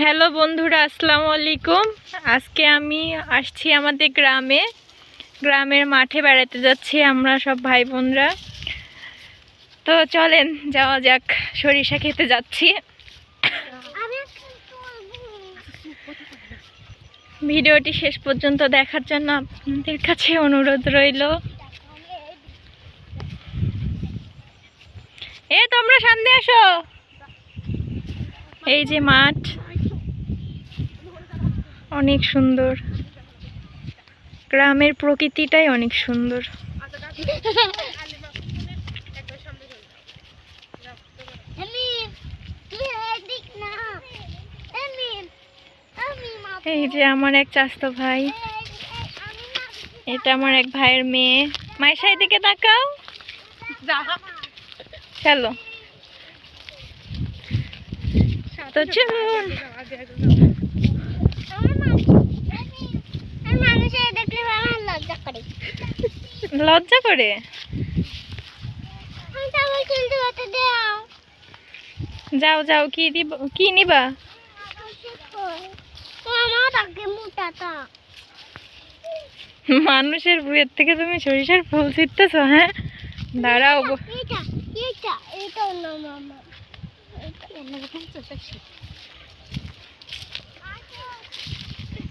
Hello বন্ধুরা, আসসালামু আলাইকুম। আজকে আমি আসছি আমাদের গ্রামে। গ্রামের মাঠে বেড়াতে যাচ্ছি আমরা সব ভাই বোনরা তো চলেন, যাওয়া যাক, সরিষা খেতে যাচ্ছি। ভিডিওটি শেষ পর্যন্ত দেখার জন্য আপনাদের কাছে অনুরোধ রইল। এ, তোমরা সামনে আসো। এই যে মাঠ। অনেক সুন্দর। গ্রামের প্রকৃতিটাই অনেক সুন্দর। এই যে আমার এক চাস্তো ভাই। এটা আমার এক ভাইয়ের মেয়ে। মাইশাই দিকে তাকাও। চলো। তো চলুন মানুষের দেখলে আমার লজ্জা করে যাও যাও কি দিব কি নিবা ও আমার আগে মোটাটা মানুষের বুয়ের থেকে তুমি সরিষার ফুল ছিটতেছো হ্যাঁ দাঁড়াও। এটা এটা এটা অন্য মামা এটা অন্য রকম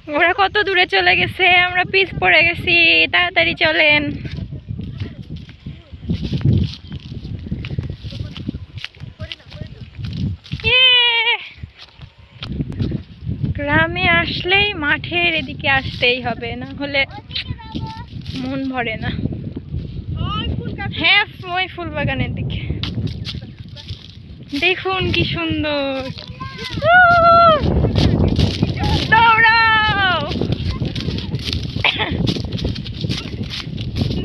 ওরা কত দূরে চলে গেছে? আমরা পিছ পড়ে গেছি। তাড়াতাড়ি চলেন। ইয়ে! গ্রামে আসলেই মাঠের এদিকে আসতেই হবে, না হলে মন ভরে না। হ্যাঁ ওই ফুল বাগানের দিকে। দেখুন কি সুন্দর উহ! দৌড়াও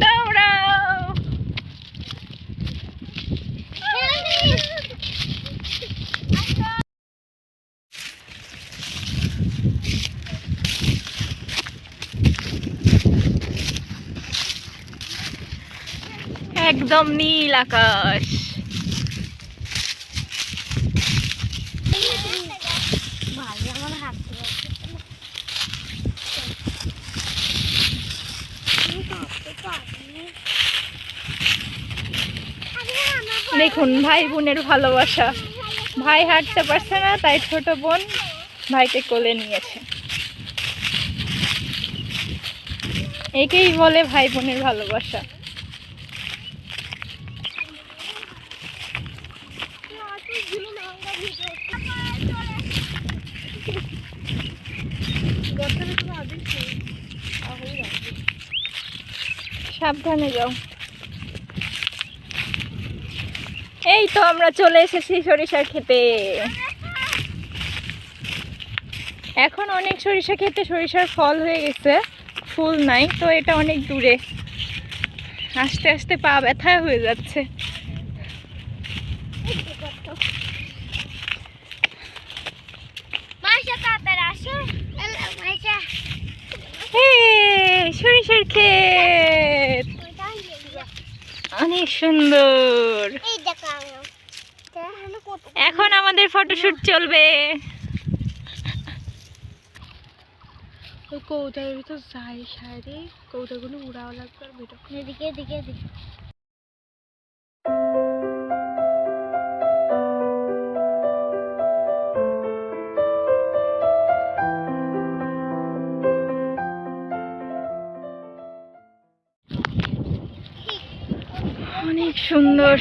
দৌড়াও একদম নীল আকাশ দেখুন, ভাই বোনের ভালোবাসা। ভাই হাঁটতে পারছে না, তাই ছোট বোন ভাইকে কোলে নিয়েছে। একেই বলে ভাই বোনের ভালোবাসা। সাবধানে যাও। এই তো আমরা চলে এসেছি সরিষা খেতে এখন অনেক সরিষা খেতে সরিষার ফল হয়ে গেছে ফুল নাই তো এটা অনেক দূরে। আস্তে আস্তে পা ব্যথা হয়ে যাচ্ছে। সরিষার ক্ষেত ওইটা নিয়ে যা। অনেক সুন্দর। এখন আমাদের ফটোশুট চলবে। কৌতার কৌটার ভিতর যাই সারি কৌটাগুলো উড়াও লাগবে আর ভিডিও এদিকে এদিকে এদিকে। অনেক সুন্দর।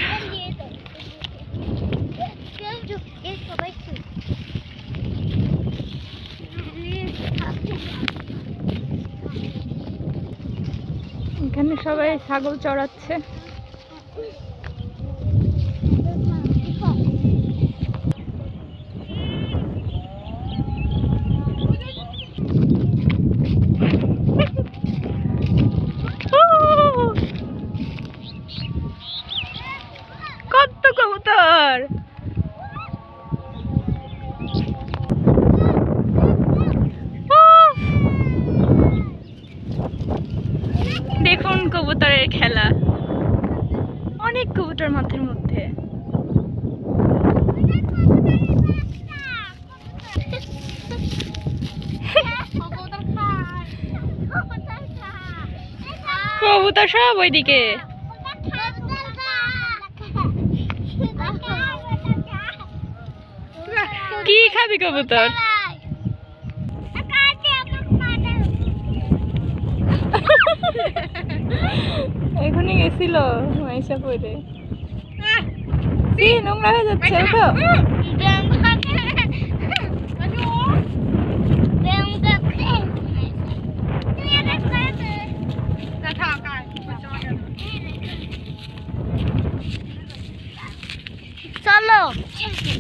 এখানে সবাই ছাগল চড়াচ্ছে কত কবুতর উহ! দেখুন কবুতরের খেলা। অনেক কবুতর মাঠের মধ্যে। কবুতর সব ওইদিকে। কি খাবি কবুতর? এখনই গেছিল মাইশা পরে সি নোংরা হয়ে যাচ্ছে তো Thank you.